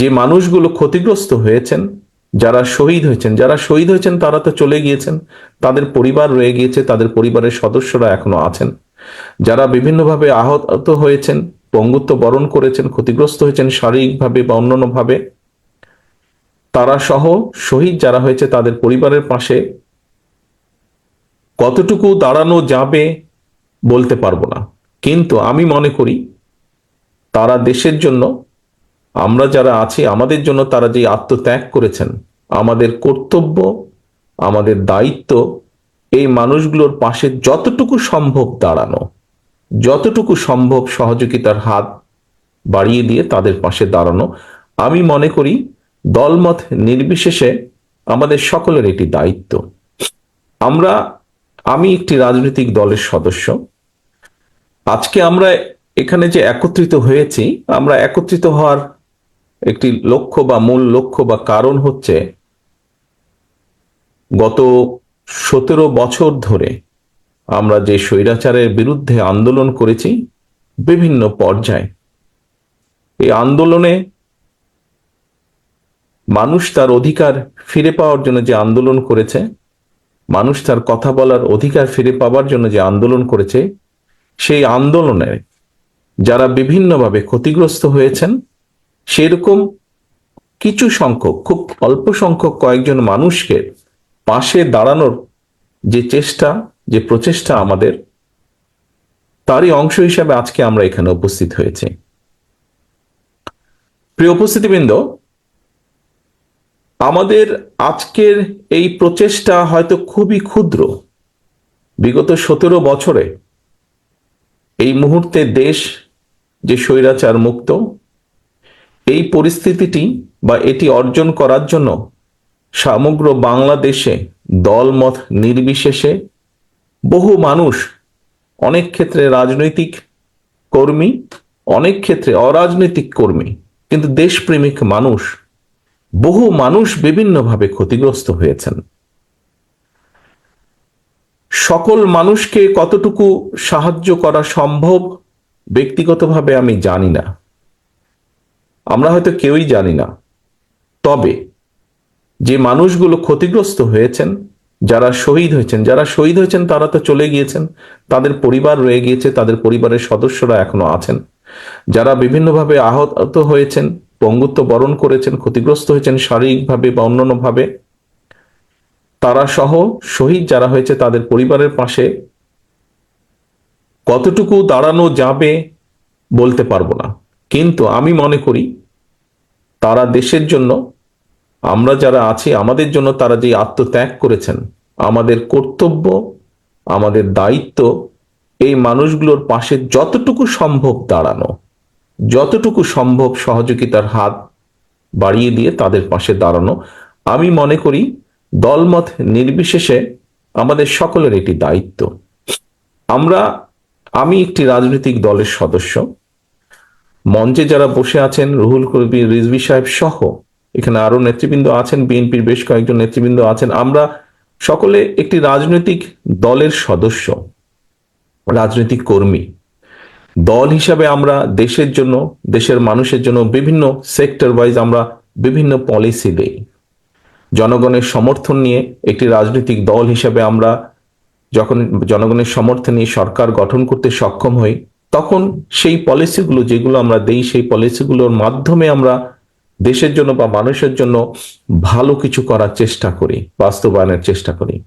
যে মানুষগুলো ক্ষতিগ্রস্ত হয়েছেন, যারা শহীদ হয়েছেন, যারা শহীদ হয়েছেন তারা তো চলে গিয়েছেন, তাদের পরিবার রয়ে গিয়েছে, তাদের পরিবারের সদস্যরা এখনও আছেন। যারা বিভিন্নভাবে আহত হয়েছেন, পঙ্গুত্ব বরণ করেছেন, ক্ষতিগ্রস্ত হয়েছেন শারীরিকভাবে বা অন্যান্যভাবে, তারা সহ শহীদ যারা হয়েছে তাদের পরিবারের পাশে কতটুকু দাঁড়ানো যাবে বলতে পারব না। কিন্তু আমি মনে করি তারা দেশের জন্য আমরা যারা আছি, আমাদের জন্য তারা যে আত্মত্যাগ করেছেন, আমাদের কর্তব্য, আমাদের দায়িত্ব, এই মানুষগুলোর পাশে যতটুকু সম্ভব দাঁড়ানো, যতটুকু সম্ভব সহযোগিতার হাত বাড়িয়ে দিয়ে তাদের পাশে দাঁড়ানো, আমি মনে করি দলমত নির্বিশেষে আমাদের সকলের এটি দায়িত্ব। আমরা, আমি একটি রাজনৈতিক দলের সদস্য। আজকে আমরা এখানে যে একত্রিত হয়েছি, আমরা একত্রিত হওয়ার একটি লক্ষ্য বা মূল লক্ষ্য বা কারণ হচ্ছে গত সতেরো বছর ধরে আমরা যে স্বৈরাচারের বিরুদ্ধে আন্দোলন করেছি বিভিন্ন পর্যায়ে। এই আন্দোলনে মানুষ তার অধিকার ফিরে পাওয়ার জন্য যে আন্দোলন করেছে, মানুষ তার কথা বলার অধিকার ফিরে পাওয়ার জন্য যে আন্দোলন করেছে, সেই আন্দোলনে যারা বিভিন্নভাবে ক্ষতিগ্রস্ত হয়েছেন সেরকম কিছু সংখ্যক, খুব অল্প সংখ্যক কয়েকজন মানুষকে পাশে দাঁড়ানোর যে চেষ্টা, যে প্রচেষ্টা আমাদের, তারই অংশ হিসাবে আজকে আমরা এখানে উপস্থিত হয়েছি। প্রিয় উপস্থিতিবৃন্দ, আমাদের আজকের এই প্রচেষ্টা হয়তো খুবই ক্ষুদ্র। বিগত সতেরো বছরে এই মুহূর্তে দেশ যে স্বৈরাচার মুক্ত এই পরিস্থিতিটি বা এটি অর্জন করার জন্য সমগ্র বাংলাদেশে দলমত নির্বিশেষে বহু মানুষ, অনেক ক্ষেত্রে রাজনৈতিক কর্মী, অনেক ক্ষেত্রে অরাজনৈতিক কর্মী, কিন্তু দেশপ্রেমিক মানুষ, বহু মানুষ বিভিন্নভাবে ক্ষতিগ্রস্ত হয়েছেন। সকল মানুষকে কতটুকু সাহায্য করা সম্ভব, ব্যক্তিগতভাবে আমি জানি না। আমরা হয়তো কেউই জানি না। তবে যে মানুষগুলো ক্ষতিগ্রস্ত হয়েছেন, যারা শহীদ হয়েছেন, যারা শহীদ হয়েছেন, তারা তো চলে গিয়েছেন। তাদের পরিবার রয়ে গিয়েছে, তাদের পরিবারের সদস্যরা এখনও আছেন। যারা বিভিন্নভাবে আহত হয়েছেন, পঙ্গুত্ব বরণ করেছেন, ক্ষতিগ্রস্ত হয়েছেন শারীরিকভাবে বা অন্যান্যভাবে, তারা সহ শহীদ যারা হয়েছে, তাদের পরিবারের পাশে কতটুকু দাঁড়ানো যাবে বলতে পারব না। কিন্তু আমি মনে করি তারা দেশের জন্য, আমরা যারা আছি, আমাদের জন্য তারা যে আত্মত্যাগ করেছেন, আমাদের কর্তব্য, আমাদের দায়িত্ব, এই মানুষগুলোর পাশে যতটুকু সম্ভব দাঁড়ানো, যতটুকু সম্ভব সহযোগিতার হাত বাড়িয়ে দিয়ে তাদের পাশে দাঁড়ানো, আমি মনে করি দলমত নির্বিশেষে আমাদের সকলের এটি দায়িত্ব। আমরা, আমি একটি রাজনৈতিক দলের সদস্য। মঞ্চে যারা বসে আছেন, রুহুল কবির, রিজভি সাহেব সহ, এখানে আরও নেতৃবৃন্দ আছেন, বিএনপির বেশ কয়েকজন নেতৃবৃন্দ আছেন। আমরা সকলে একটি রাজনৈতিক দলের সদস্য, রাজনৈতিক কর্মী। দল হিসাবে আমরা দেশের জন্য, দেশের মানুষের জন্য বিভিন্ন সেক্টর ওয়াইজ আমরা বিভিন্ন পলিসি দেই। জনগণের সমর্থন নিয়ে একটি রাজনৈতিক দল হিসাবে আমরা যখন জনগণের সমর্থন নিয়ে সরকার গঠন করতে সক্ষম হই তখন সেই পলিসিগুলো যেগুলো আমরা দেই, সেই পলিসিগুলোর মাধ্যমে আমরা দেশের জন্য বা মানুষের জন্য ভালো কিছু করার চেষ্টা করি, বাস্তবায়নের চেষ্টা করি।